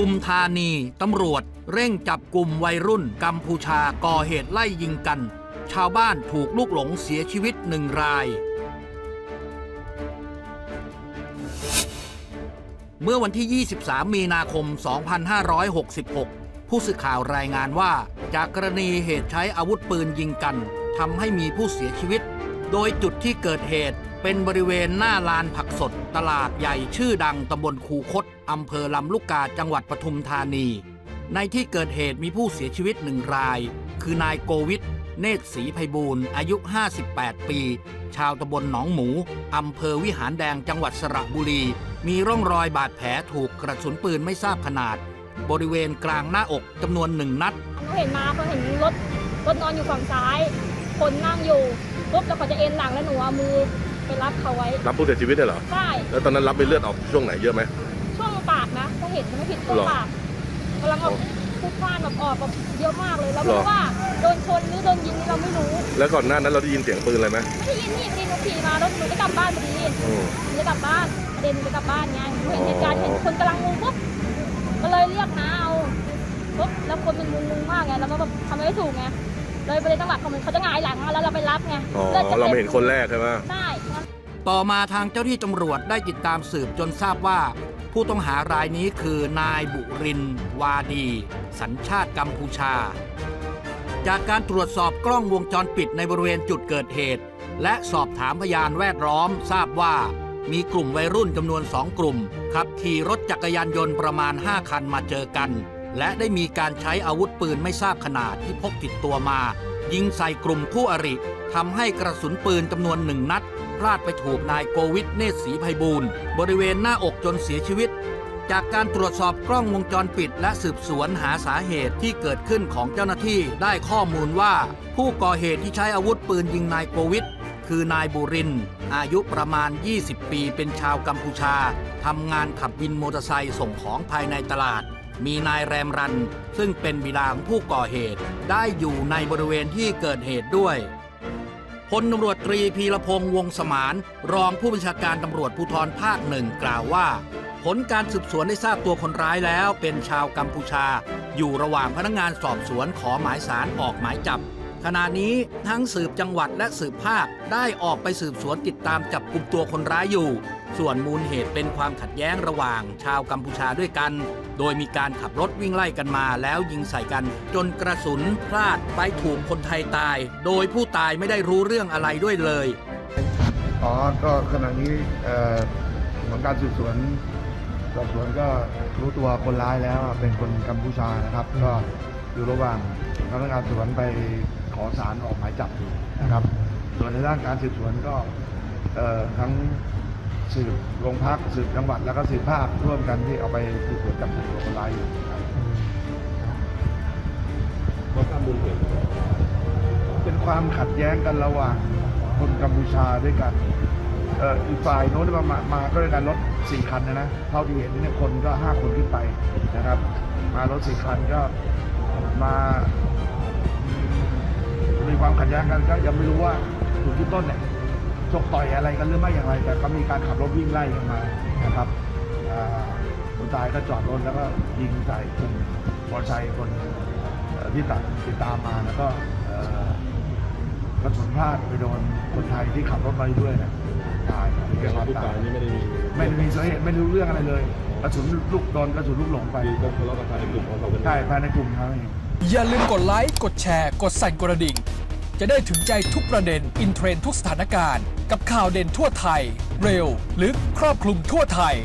ทุมธานี ตำรวจ เร่งจับกลุ่มวัยรุ่น กัมพูชาก่อเหตุไล่ยิงกัน ชาวบ้านถูกลูกหลงเสียชีวิตหนึ่งราย เมื่อวันที่ 23 มีนาคม 2566 ผู้สื่อข่าวรายงานว่า จากกรณีเหตุใช้อาวุธปืนยิงกันทำให้มีผู้เสียชีวิต โดยจุดที่เกิดเหตุเป็นบริเวณหน้าลานผักสด ตลาดใหญ่ชื่อดังตำบลคูคตอำเภอลำลูกกาจังหวัดปทุมธานี ในที่เกิดเหตุมีผู้เสียชีวิตหนึ่งราย คือนายโกวิทเนตรศรีไพบูลย์อายุ 58 ปี ชาวตำบลหนองหมูอำเภอวิหารแดงจังหวัดสระบุรี มีร่องรอยบาดแผลถูกกระสุนปืนไม่ทราบขนาด บริเวณกลางหน้าอกจำนวนหนึ่งนัดเขาเห็นมาเขาเห็นรถรถนอนอยู่ฝั่งซ้าย คนนั่งอยู่ปุ๊บแล้วเขาจะเอ็นหลังแล้วหนูเอามือไปรับเขาไว้รับผู้เสียชีวิตได้เหรอใช่แล้วตอนนั้นรับไปเลือดออกช่วงไหนเยอะไหมช่วงปากนะเขาเห็นไม่ผิดตรงหรอปากกำลังเอาพูดพลาดแบบออกแบบเยอะมากเลยเราหรไม่อรู้ว่าโดนชนหรือโดนยิงนี่เราไม่รู้ แล้วก่อนหน้านั้นเราได้ยินเสียงปืนอะไรไหมไม่ได้ยินนี่พอดีหนูขี่มารถหนูจะกลับบ้านพอดีอืมหนูจะกลับบ้านประเด็นหนูจะกลับบ้านไงหนูเห็นเหตุการณ์อ๋อเห็นคนกำลังงงปุ๊บก็เลยเรียกน้าเอาปุ๊บแล้วคนมันงงๆมากไงแล้วก็แบบทำอะไรไม่ถูกไง เลยประเด็นจังหวะเขาเหมือนเขาจะหงายหลังมาแล้วเราไปรับไงอ๋อ ลือดจะเราต็ไม่เห็นคนแรกใช่ไหมใช่งั้นต่อมาทางเจ้าที่ตำรวจได้ติดตามสืบจนทราบว่า ผู้ต้องหารายนี้คือนายบุรินทร์วาดี สัญชาติกัมพูชา จากการตรวจสอบกล้องวงจรปิดในบริเวณจุดเกิดเหตุ และสอบถามพยานแวดล้อมทราบว่า มีกลุ่มวัยรุ่นจำนวนสองกลุ่มขับขี่รถจักรยานยนต์ประมาณ 5 คันมาเจอกัน และได้มีการใช้อาวุธปืนไม่ทราบขนาดที่พกติดตัวมา ยิงใส่กลุ่มคู่อริทำให้กระสุนปืนจำนวนหนึ่งนัดพลาดไปถูกนายโกวิทเนตรศรีไพบูลย์บริเวณหน้าอกจนเสียชีวิต จากการตรวจสอบกล้องวงจรปิด และสืบสวนหาสาเหตุที่เกิดขึ้นของเจ้าหน้าที่ได้ข้อมูลว่า ผู้ก่อเหตุที่ใช้อาวุธปืนยิงนายโกวิทคือนายบุริน อายุประมาณ 20 ปีเป็นชาวกัมพูชาทำงานขับวินมอเตอร์ไซค์ส่งของภายในตลาด มีนายแรมรัน ซึ่งเป็นบิดาของผู้ก่อเหตุ ได้อยู่ในบริเวณที่เกิดเหตุด้วยพลตำรวจตรีพีรพงษ์วงสมาน รองผู้บัญชาการตำรวจภูธรภาคหนึ่งกล่าวว่า ผลการสืบสวนได้ทราบตัวคนร้ายแล้ว เป็นชาวกัมพูชา อยู่ระหว่างพนักงานสอบสวนขอหมายสารออกหมายจับขณะนี้ทั้งสืบจังหวัดและสืบภาคได้ออกไปสืบสวนติดตามจับกลุ่มตัวคนร้ายอยู่ ส่วนมูลเหตุเป็นความขัดแย้งระหว่างชาวกัมพูชาด้วยกัน โดยมีการขับรถวิ่งไล่กันมาแล้วยิงใส่กัน จนกระสุนพลาดไปถูกคนไทยตาย โดยผู้ตายไม่ได้รู้เรื่องอะไรด้วยเลย อ๋อ ก็ขณะนี้เอ่อผลการสืบสวนสอบสวนก็รู้ตัวคนร้ายแล้วเป็นคนกัมพูชานะครับ ก็อยู่ระหว่างพนักงานสอบสวนไปขอสารออกหมายจับอยู่นะครับ ส่วนในด้านการสืบสวนก็ทั้ง สืบโรงพักสืบจังหวัดแล้วก็สืบภาคร่วมกันที่เอาไปสืบสวนจับกลุ่มตัวคนร้ายอยู่ครับว่าทราบมูลเหตุเป็นความขัดแย้งกันระหว่างคนกัมพูชาด้วยกันเอ่ออีกฝ่ายโน้นมามามาก็ด้วยกันรถสี่คันนะนะเท่าที่เห็นเนี่ยคนก็ห้าคนขึ้นไปนะครับ มารถสี่คันก็มามีความขัดแย้งกันก็ยังไม่รู้ว่าจุดที่ต้นเนี่ย ชกต่อยอะไรกันหรือไม่อย่างไร แต่ก็มีการขับรถวิ่งไล่กันมานะครับอ่าคนตายก็จอดรถแล้วก็ยิงใส่กลุ่มมอเตอร์ไซค์คนเอ่อที่ตัดติดตามมาแล้วก็เอ่อกระสุนพลาดไปโดนคนไทยที่ขับรถมาด้วยนะตายถึงแก่ความผู้ตาตายยนี่ไม่ได้มีไม่ได้มีสาเหตุไม่รู้เรื่องอะไรเลยกระสุนลูกโดนกระสุนลูกหลงไปมีก็ทะเลาะกันภายในกลุ่มของเขากันใช่ภายในกลุ่มเขาเองอย่าลืมกดไลค์กดแชร์ กดสั่นกระดิ่ง จะได้ถึงใจทุกประเด็น อินเทรนด์ทุกสถานการณ์ กับข่าวเด่นทั่วไทย เร็ว ลึก ครอบคลุมทั่วไทย